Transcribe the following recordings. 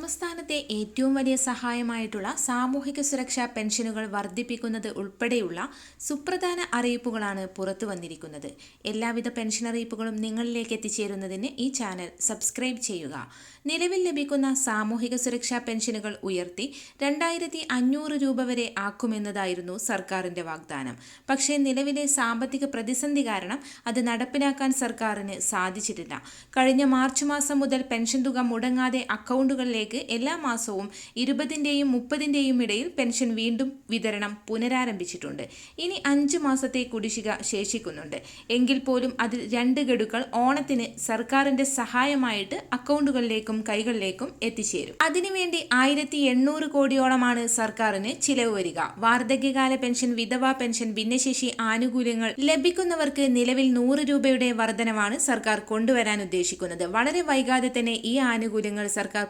സംസ്ഥാനത്തെ ഏറ്റവും വലിയ സഹായമായിട്ടുള്ള സാമൂഹിക സുരക്ഷാ പെൻഷനുകൾ വർദ്ധിപ്പിക്കുന്നത് ഉൾപ്പെടെയുള്ള സുപ്രധാന അറിയിപ്പുകളാണ് പുറത്തു വന്നിരിക്കുന്നത്. എല്ലാവിധ പെൻഷൻ അറിയിപ്പുകളും നിങ്ങളിലേക്ക് എത്തിച്ചേരുന്നതിന് ഈ ചാനൽ സബ്സ്ക്രൈബ് ചെയ്യുക. നിലവിൽ ലഭിക്കുന്ന സാമൂഹിക സുരക്ഷാ പെൻഷനുകൾ ഉയർത്തി രണ്ടായിരത്തി അഞ്ഞൂറ് രൂപ വരെ ആക്കുമെന്നതായിരുന്നു സർക്കാരിന്റെ വാഗ്ദാനം. പക്ഷേ നിലവിലെ സാമ്പത്തിക പ്രതിസന്ധി കാരണം അത് നടപ്പിലാക്കാൻ സർക്കാരിന് സാധിച്ചിട്ടില്ല. കഴിഞ്ഞ മാർച്ച് മാസം മുതൽ പെൻഷൻ തുക മുടങ്ങാതെ അക്കൗണ്ടുകളിലേക്ക് എല്ലാ മാസവും ഇരുപതിന്റെയും മുപ്പതിന്റെയും ഇടയിൽ പെൻഷൻ വീണ്ടും വിതരണം പുനരാരംഭിച്ചിട്ടുണ്ട്. ഇനി അഞ്ച് മാസത്തെ കുടിശ്ശിക ശേഷിക്കുന്നുണ്ട്. എങ്കിൽ പോലും അതിൽ രണ്ട് ഗഡുക്കൾ ഓണത്തിന് സർക്കാരിന്റെ സഹായമായിട്ട് അക്കൗണ്ടുകളിലേക്കും കൈകളിലേക്കും എത്തിച്ചേരും. അതിനുവേണ്ടി ആയിരത്തി എണ്ണൂറ് കോടിയോളമാണ് സർക്കാരിന് ചിലവ് വരിക. വാർദ്ധക്യകാല പെൻഷൻ വിധവാ പെൻഷൻ ഭിന്നശേഷി ആനുകൂല്യങ്ങൾ ലഭിക്കുന്നവർക്ക് നിലവിൽ നൂറ് രൂപയുടെ വർധനമാണ് സർക്കാർ കൊണ്ടുവരാൻ ഉദ്ദേശിക്കുന്നത്. വളരെ വൈകാതെ തന്നെ ഈ ആനുകൂല്യങ്ങൾ സർക്കാർ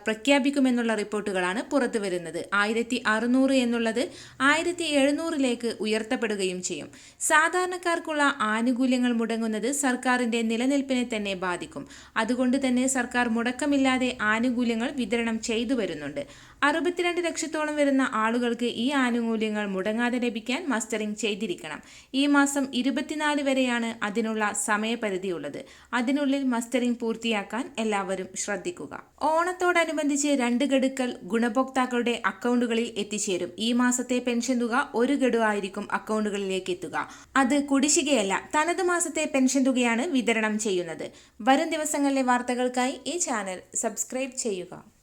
പ്രഖ്യാപിക്കുമെന്നുള്ള റിപ്പോർട്ടുകളാണ് പുറത്തുവരുന്നത് ആയിരത്തി അറുന്നൂറ് എന്നുള്ളത് ആയിരത്തി എഴുന്നൂറിലേക്ക് ഉയർത്തപ്പെടുകയും ചെയ്യും. സാധാരണക്കാർക്കുള്ള ആനുകൂല്യങ്ങൾ മുടങ്ങുന്നത് സർക്കാരിന്റെ നിലനിൽപ്പിനെ തന്നെ ബാധിക്കും. അതുകൊണ്ട് തന്നെ സർക്കാർ മുടക്കമില്ലാതെ ആനുകൂല്യങ്ങൾ വിതരണം ചെയ്തു വരുന്നുണ്ട്. അറുപത്തിരണ്ട് ലക്ഷത്തോളം വരുന്ന ആളുകൾക്ക് ഈ ആനുകൂല്യങ്ങൾ മുടങ്ങാതെ ലഭിക്കാൻ മസ്റ്ററിംഗ് ചെയ്തിരിക്കണം. ഈ മാസം ഇരുപത്തിനാല് വരെയാണ് അതിനുള്ള സമയപരിധിയുള്ളത്. അതിനുള്ളിൽ മസ്റ്ററിംഗ് പൂർത്തിയാക്കാൻ എല്ലാവരും ശ്രദ്ധിക്കുക. ഓണത്തോടനുബന്ധിച്ച് രണ്ട് ഗഡുക്കൾ ഗുണഭോക്താക്കളുടെ അക്കൗണ്ടുകളിൽ എത്തിച്ചേരും. ഈ മാസത്തെ പെൻഷൻ തുക ഒരു ഗഡു ആയിരിക്കും അക്കൗണ്ടുകളിലേക്ക് എത്തുക. അത് കുടിശ്ശികയല്ല തനത് മാസത്തെ പെൻഷൻ തുകയാണ് വിതരണം ചെയ്യുന്നത്. വരും ദിവസങ്ങളിലെ വാർത്തകൾക്കായി ഈ ചാനൽ സബ്സ്ക്രൈബ് ചെയ്യുക.